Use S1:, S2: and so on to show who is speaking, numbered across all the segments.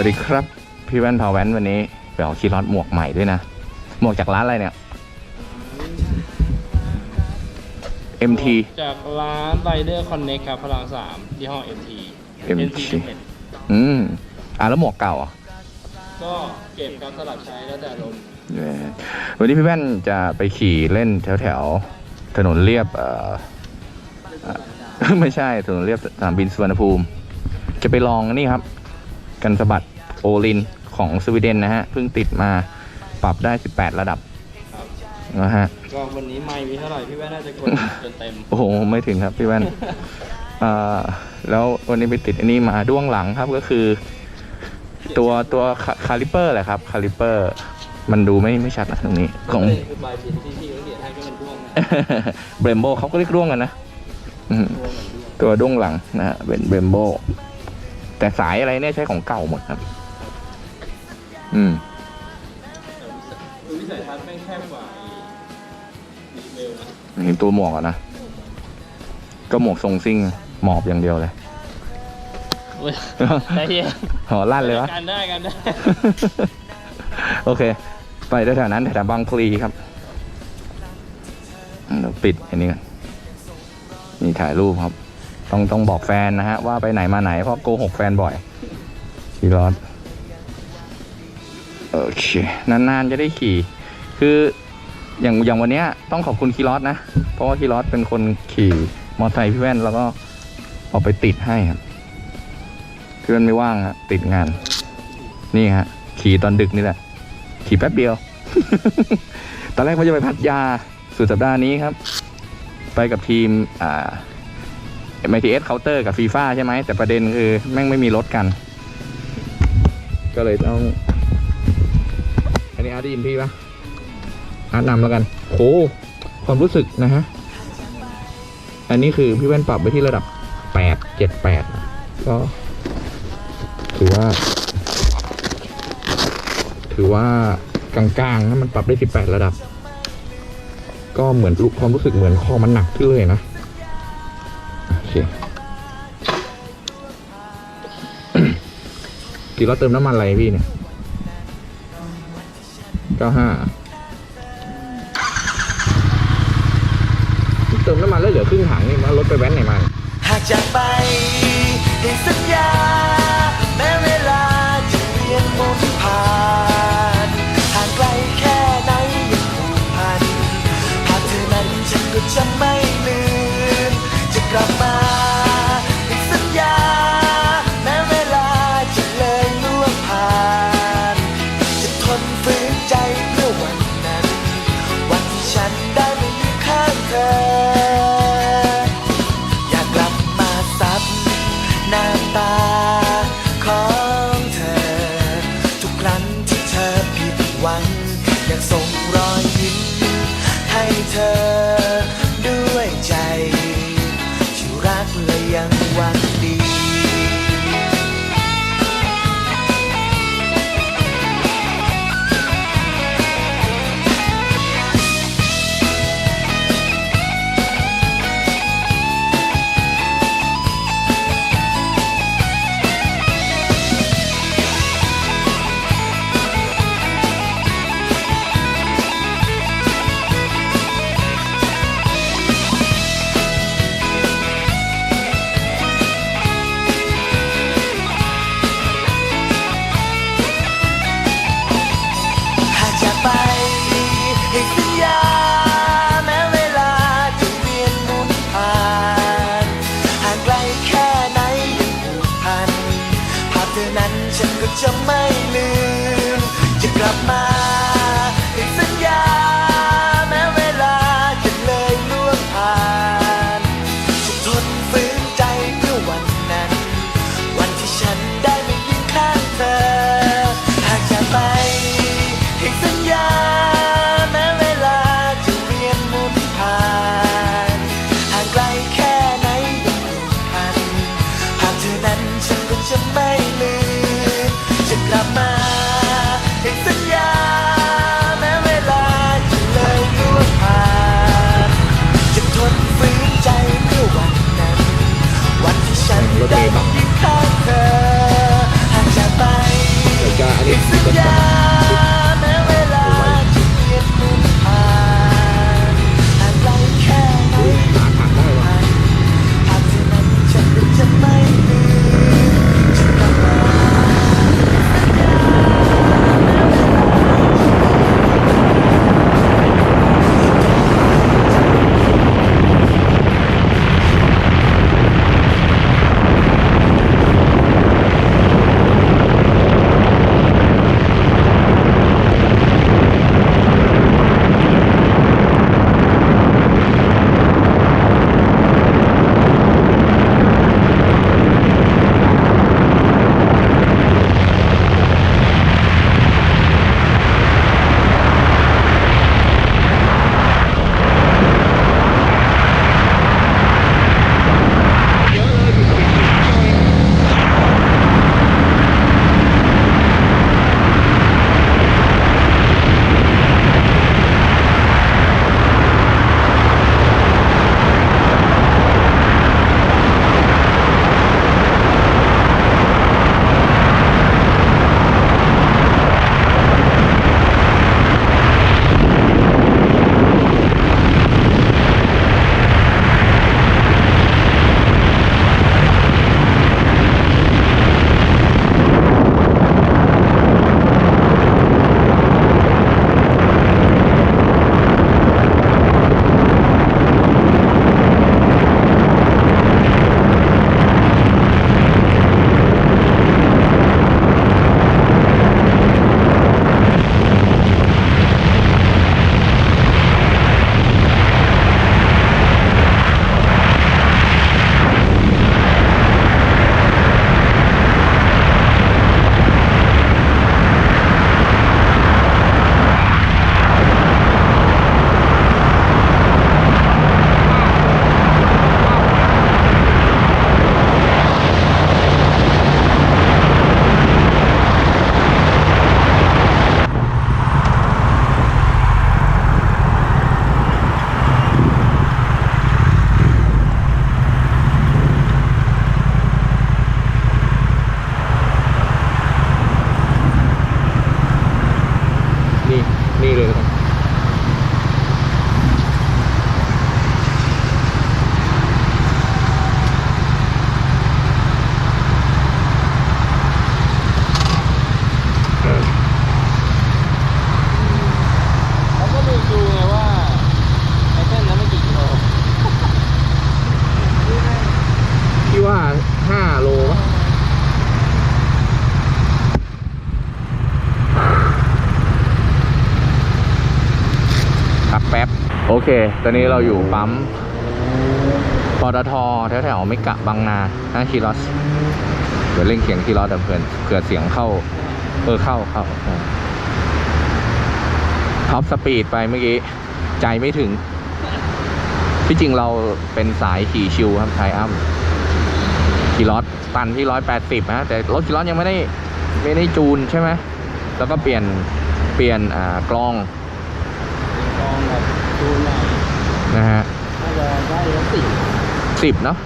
S1: วัสดีครับ พี่แว่นพาแว่นวันนี้ไปเอาคีย์รอดหมวกใหม่ด้วยนะ หมวกจากร้านอะไรเนี่ย MT
S2: จากร้าน Rider Connect ครับพลังสามยี่ห้อ MT
S1: MT อืมอะแล้วหมวกเก่าอะ
S2: ก็เก็บครับสลับใช้แล้วแต่ลมณ์
S1: เออวันนี้พี่แว่นจะไปขี่เล่นแถวแถวๆถนนเรียบเอ่อเอ่อไม่ใช่ถนนเรียบสนามบินสุวรรณภูมิ จะไปลองนี่ครับ กันสะบัด โอลินของสวีเดนนะฮะเพิ่งติดมาปรับได้ 18 ระดับ
S2: ครับ
S1: นะฮะ
S2: ก็วันนี้ไม่มีเท่าไหร่พี่แว่นน่าจะกดจนเต็ม
S1: โอ้โหไม่ถึงครับพี่แว่นเอ่อแล้ววันนี้ไปติดอันนี้มาด้วงหลังครับก็คือ ตัวตัวคาลิเปอร์แหละครับคาลิเปอร์มันดูไม่ไม่ชัดนะตรงนี้ของ
S2: นี่คือปลายบินที่พี่เขาเขียนให้ก็เป็นด้วงนะ
S1: เบรมโบเขาก็เรียกด้วงกันนะอืม
S2: ด้วงเหมือนด้วง
S1: ตัวด้วงหลังนะฮะเป็นเบรมโบแต่สายอะไรเนี่ยใช้ของเก่าหมดครับ อืม
S2: คือวิสัยทัศน์แม่งแคบกว่าดีเบลนะ
S1: เห็นตัวหมวกอะนะ ก็หมวกทรงซิ่ง หมอบอย่างเดียวเลย
S2: โอ้ยใจเย็น
S1: หอลั่นเลยวะ
S2: กันได้กันได้
S1: โอเค ไปแถวๆนั้นแถวๆบางพลีครับเดี๋ยวปิดอันนี้กันนี่ถ่ายรูปครับ ต้องต้องบอกแฟนนะฮะ ว่าไปไหนมาไหนเพราะโกหกแฟนบ่อยขี่รถ โอเค นานๆจะได้ขี่ คืออย่างอย่างวันเนี้ยต้องขอบคุณคีรอสนะ เพราะว่าคีรอสเป็นคนขี่มอเตอร์ไซค์พี่แว่นแล้วก็เอาไปติดให้ครับพี่แว่นไม่ว่างฮะติดงาน นี่ฮะ ขี่ตอนดึกนี่แหละ ขี่แป๊บเดียว ตอนแรกว่าจะไปพัทยาสุดสัปดาห์นี้ครับ ไปกับทีมอ่า MITS Counter กับฟีฟ่าใช่ไหมแต่ประเด็นคือแม่งไม่มีรถกัน ก็เลยต้อง อันนี้อาร์ตได้ยินพี่ปะอาร์ตนำแล้วกันโหความรู้สึกนะฮะ อันนี้คือพี่แว่นปรับไปที่ระดับแปดเจ็ดแปดก็ถือว่า ถือว่ากลางๆนะมันปรับได้สิบแปดระดับ ก็เหมือนรู้ความรู้สึกเหมือนคอมันหนักขึ้นเลยนะโอเคกี่รถเติมน้ำมันอะไรพี่เนี่ย เก้าห้าเติมน้ำมันแล้วเหลือครึ่งถังนี่มารถไปแว้นไหนมา
S3: หากจากไปให้สัญญาแม้เวลาจะเปลี่ยนหมุนผ่านห่างไกลแค่ไหนยังผูกพันหากเธอนั้นฉันก็จะไม่ ใเค
S1: ตอนนี้เราอยู่ปั๊มปตทแถวแถวไม่กะบางนาหน้าคีรอสเดี๋ยวเร่งเสียงคีรอสแต่เพื่อนเผื่อเสียงเข้า เออเข้าเข้าท็อปสปีดไปเมื่อกี้ ใจไม่ถึง ที่จริงเราเป็นสายขี่ชิวครับไทยอัมขี่รถตันที่ร้อยแปดสิบนะแต่รถขี่รถยังไม่ได้ไม่ได้จูนใช่ไหมแล้วก็เปลี่ยนเปลี่ยนอ่ากล้อง
S2: ลองแบบ ดูหน่อย
S1: นะฮะ
S2: น่าจะได้แล้วสิ
S1: สิบเนาะ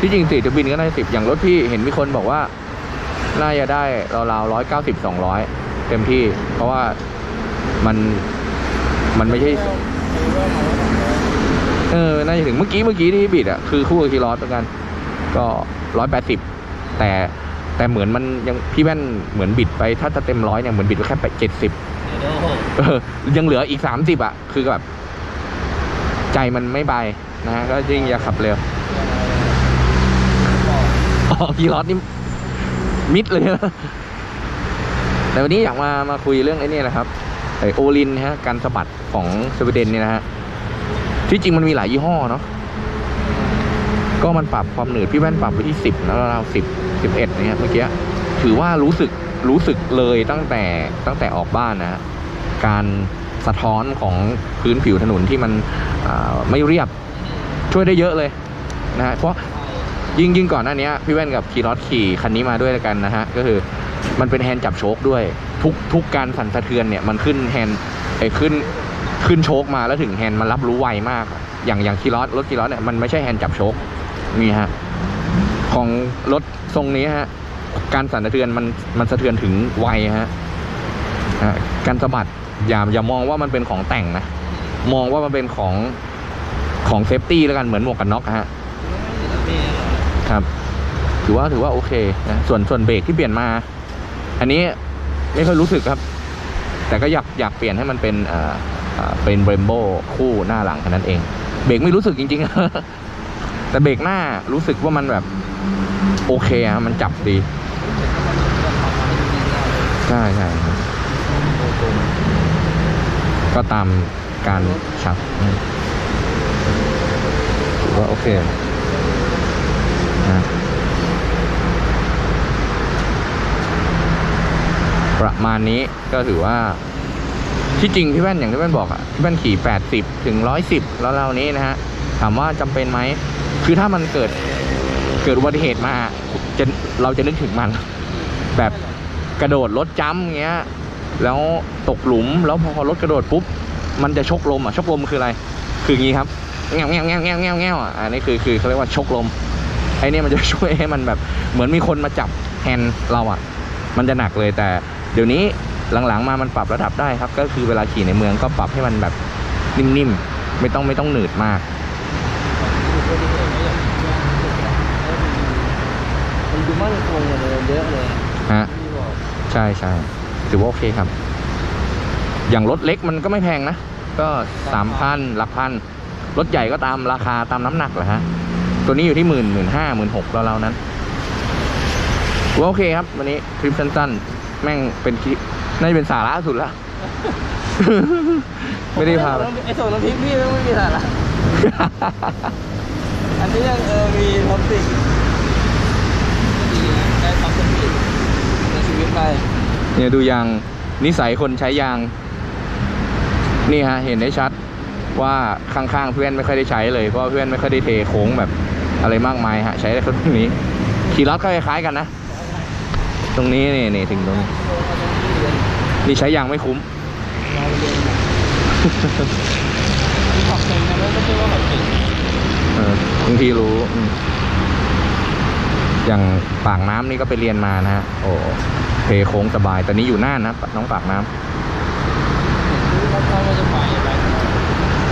S1: ที่จริงสี่จะบินก็ได้สิบอย่างรถพี่เห็นมีคนบอกว่า น่าจะได้ราวๆร้อยเก้าสิบสองร้อยเต็มที่ เพราะว่ามันมันไม่ใช่ เออ น่าจะถึงเมื่อกี้เมื่อกี้ที่บิดอะคือคู่กับคีรอสเหมือนกัน ก็ร้อยแปดสิบแต่แต่เหมือนมันยังพี่แว่นเหมือนบิดไปถ้าจะเต็มร้อยเนี่ยเหมือนบิดไปแค่เจ็ดสิบ
S2: เดี๋ยว
S1: เออยังเหลืออีกสามสิบอะ คือแบบ ใจมันไม่ไปนะฮะก็ยิ่งอย่าขับเร็วอ๋อคีรอสนี่มิดเลยนะแต่วันนี้อยากมามาคุยเรื่องไอ้นี่นะครับไอโอลินฮะการสะบัดของสวีเดนเนี่ยนะฮะที่จริงมันมีหลายยี่ห้อเนาะก็มันปรับความหนืดพี่แว่นปรับไปที่สิบแล้วเราสิบสิบเอ็ดเนี่ยเมื่อกี้ถือว่ารู้สึกรู้สึกเลยตั้งแต่ตั้งแต่ออกบ้านนะฮะการ สะท้อนของพื้นผิวถนนที่มันไม่เรียบช่วยได้เยอะเลยนะฮะเพราะยิ่งยิ่งก่อนหน้านี้พี่แว่นกับคีรอสขี่คันนี้มาด้วยกันนะฮะก็คือมันเป็นแฮนด์จับโชคด้วย ทุกทุกการสั่นสะเทือนเนี่ยมันขึ้นแฮนด์ไอ้ขึ้นขึ้นโชคมาแล้วถึงแฮนด์มันรับรู้ไวมาก อย่างอย่างคีรอสรถคีรอสเนี่ยมันไม่ใช่แฮนด์จับโชคนี่ฮะของรถทรงนี้ฮะการสั่นสะเทือนมันมันสะเทือนถึงไวฮะการสะบัด อย่าอย่ามองว่ามันเป็นของแต่งนะ มองว่ามันเป็นของของเซฟตี้แล้วกันเหมือนหมวกกันน็อกฮะครับ ถือว่าถือว่าโอเคนะส่วนส่วนเบรกที่เปลี่ยนมา อันนี้ไม่ค่อยรู้สึกครับ แต่ก็อยากอยากเปลี่ยนให้มันเป็นเอ่อเป็นเบรมโบคู่หน้าหลังแค่นั้นเอง เบรกไม่รู้สึกจริง ๆ แต่เบรกหน้ารู้สึกว่ามันแบบโอเคอะมันจับดี ใช่ใช่ ก็ตามการชักถือว่าโอเคนะประมาณนี้ก็ถือว่า ที่จริงพี่แว่นอย่างที่แว่นบอกอะพี่แว่นขี่ 80 ถึง 110 แล้วเรานี้นะฮะ ถามว่าจำเป็นไหม คือถ้ามันเกิดเกิดอุบัติเหตุมาจะเราจะนึกถึงมัน แบบกระโดดรถจ้ำเงี้ย แล้วตกหลุมแล้วพอรถกระโดดปุ๊บมันจะชกลมอะชกลมคืออะไร คืออย่างงี้ครับแง่วแง่วแง่วแง่วแง่วแง่วอะอันนี้คือคือเขาเรียกว่าชกลมไอ้เนี่ยมันจะช่วยให้มันแบบเหมือนมีคนมาจับแฮนด์เราอะ มันจะหนักเลยแต่ เดี๋ยวนี้หลังๆมามันปรับระดับได้ครับ ก็คือเวลาขี่ในเมืองก็ปรับให้มันแบบนิ่มๆไม่ต้องไม่ต้องหนืดมาก
S2: มันดูมั่นคงกว่าเดิมเยอะเลย
S1: ฮะ
S2: ที่บอก
S1: ใช่ใช่ ถือว่าโอเคครับ อย่างรถเล็กมันก็ไม่แพงนะ ก็สามพันหลักพัน รถใหญ่ก็ตามราคาตามน้ำหนักแหละฮะ ตัวนี้อยู่ที่หมื่นหมื่นห้าหมื่นหกเราๆนั้นว่าโอเคครับ วันนี้คลิปสั้นๆ แม่งเป็นคลิปน่าจะเป็นสาระสุดละ ไม่ได้พาไป
S2: ไอ้ส่วนน้ำพริกพี่ไม่มีสาระ อันนี้ยังเออมีท็อปติกดีนะได้ท็อปติกในชีวิตไป
S1: เนี่ยดูยางนิสัยคนใช้ยาง นี่ฮะเห็นได้ชัดว่าข้างๆเพื่อนไม่ค่อยได้ใช้เลยเพราะเพื่อนไม่ค่อยได้เทโค้งแบบอะไรมากมายฮะใช้ได้แค่ตรงนี้ขี่รถก็คล้ายๆกันนะ ตรงนี้นี่นี่ถึงตรงนี้นี่ใช้ยางไม่คุ้ม
S2: บบขับเก่งนะไม่ใช่ว่าแบบเก่ง
S1: บางทีรู้อืมอย่างปากน้ำนี่ก็ไปเรียนมานะฮะโอ้ เทโค้งสบายแต่นี้อยู่น่านนะน้องปากน้ำ
S2: เขาเขาจะไปอะไร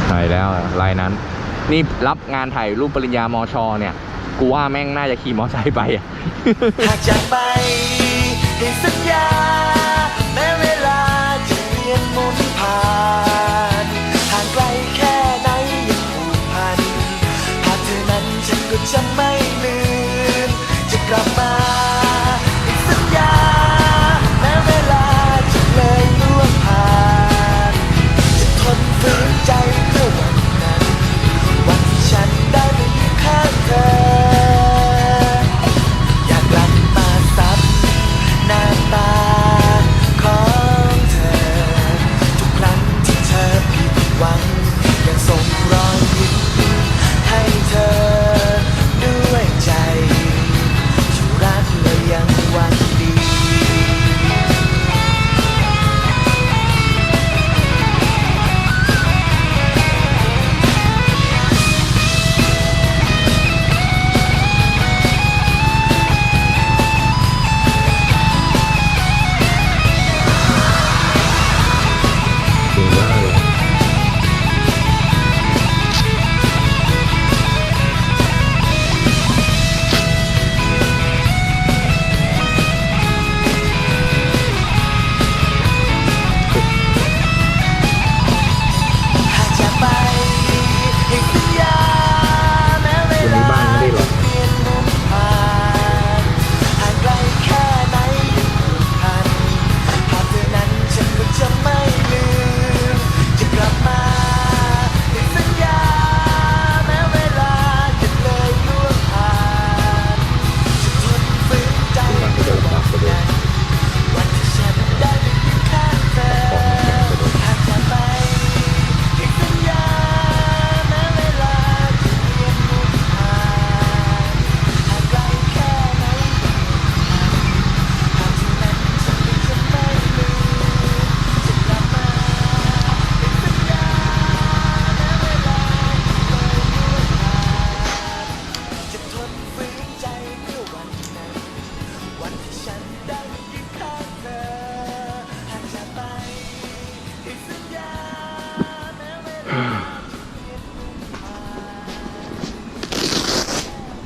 S1: ใช่แล้วลายนั้น นี่รับงานถ่ายรูปปริญญามอชอเนี่ย กูว่าแม่งน่าจะขี่มอไซค์ไปอะ
S3: หากจากไปให้สัญญาแม้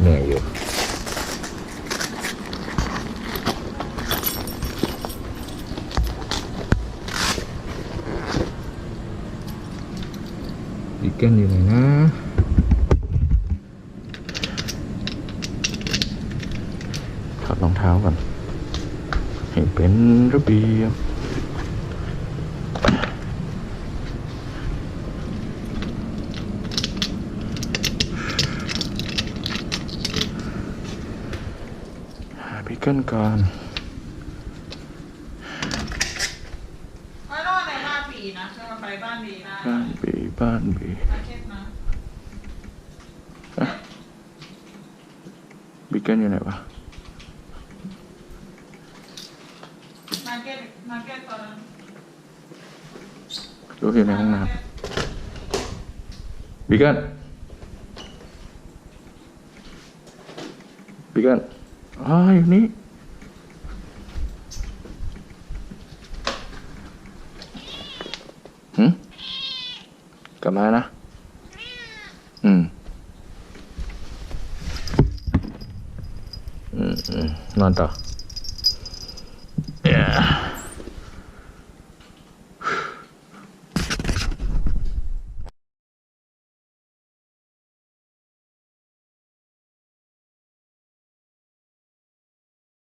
S3: เหนื่อยอยู่อีกนอ
S1: ยู่ไหนนะ หาบิเกิลก่อน
S4: ไม่รอดในบ้านบีนะจะมาไปบ้านบีได้
S1: บ้านบีบ้านบี
S4: มาเก็ตนะ
S1: บิเกิลอยู่ไหนวะ
S4: มาเก็ตมาเก็ตตอนนั้น
S1: รู้อยู่ในห้องน้ำบิเกิลบิเกิล อ๋ออยู่นี่หืมกลับมานะ อืม อืมอืมนอนต่อ